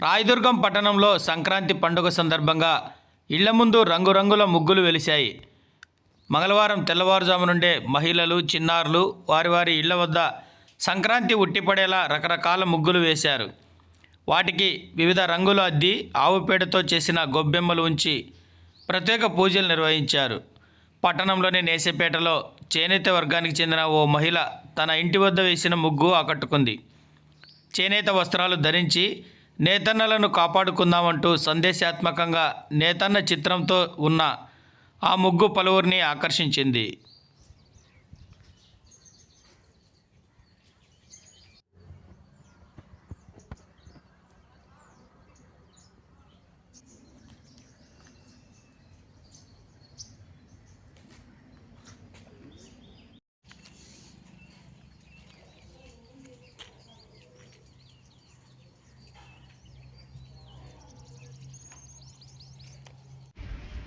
రాయదుర్గం పట్టణంలో సంక్రాంతి పండుగ సందర్భంగా ఇళ్ళ ముందు రంగురంగుల ముగ్గులు వెలిశాయి. మంగళవారం తెల్లవారుజాము నుండే మహిళలు చిన్నారులు వారి వారి ఇళ్ళ వద్ద సంక్రాంతి ఉట్టిపడేలా రకరకాల ముగ్గులు వేశారు. వాటికి వివిధ రంగులు అద్ది ఆవు పేడతో చేసిన గొబ్బెమ్మలు ఉంచి ప్రత్యేక పూజలు నిర్వహించారు. పట్టణంలోని నేసేపేటలో చేనేత వర్గానికి చెందిన ఓ మహిళ తన ఇంటి వద్ద వేసిన ముగ్గు ఆకట్టుకుంది. చేనేత వస్త్రాలు ధరించి నేతన్నలను కాపాడుకుందామంటూ సందేశాత్మకంగా నేతన్న చిత్రంతో ఉన్న ఆ ముగ్గు పలువురిని ఆకర్షించింది.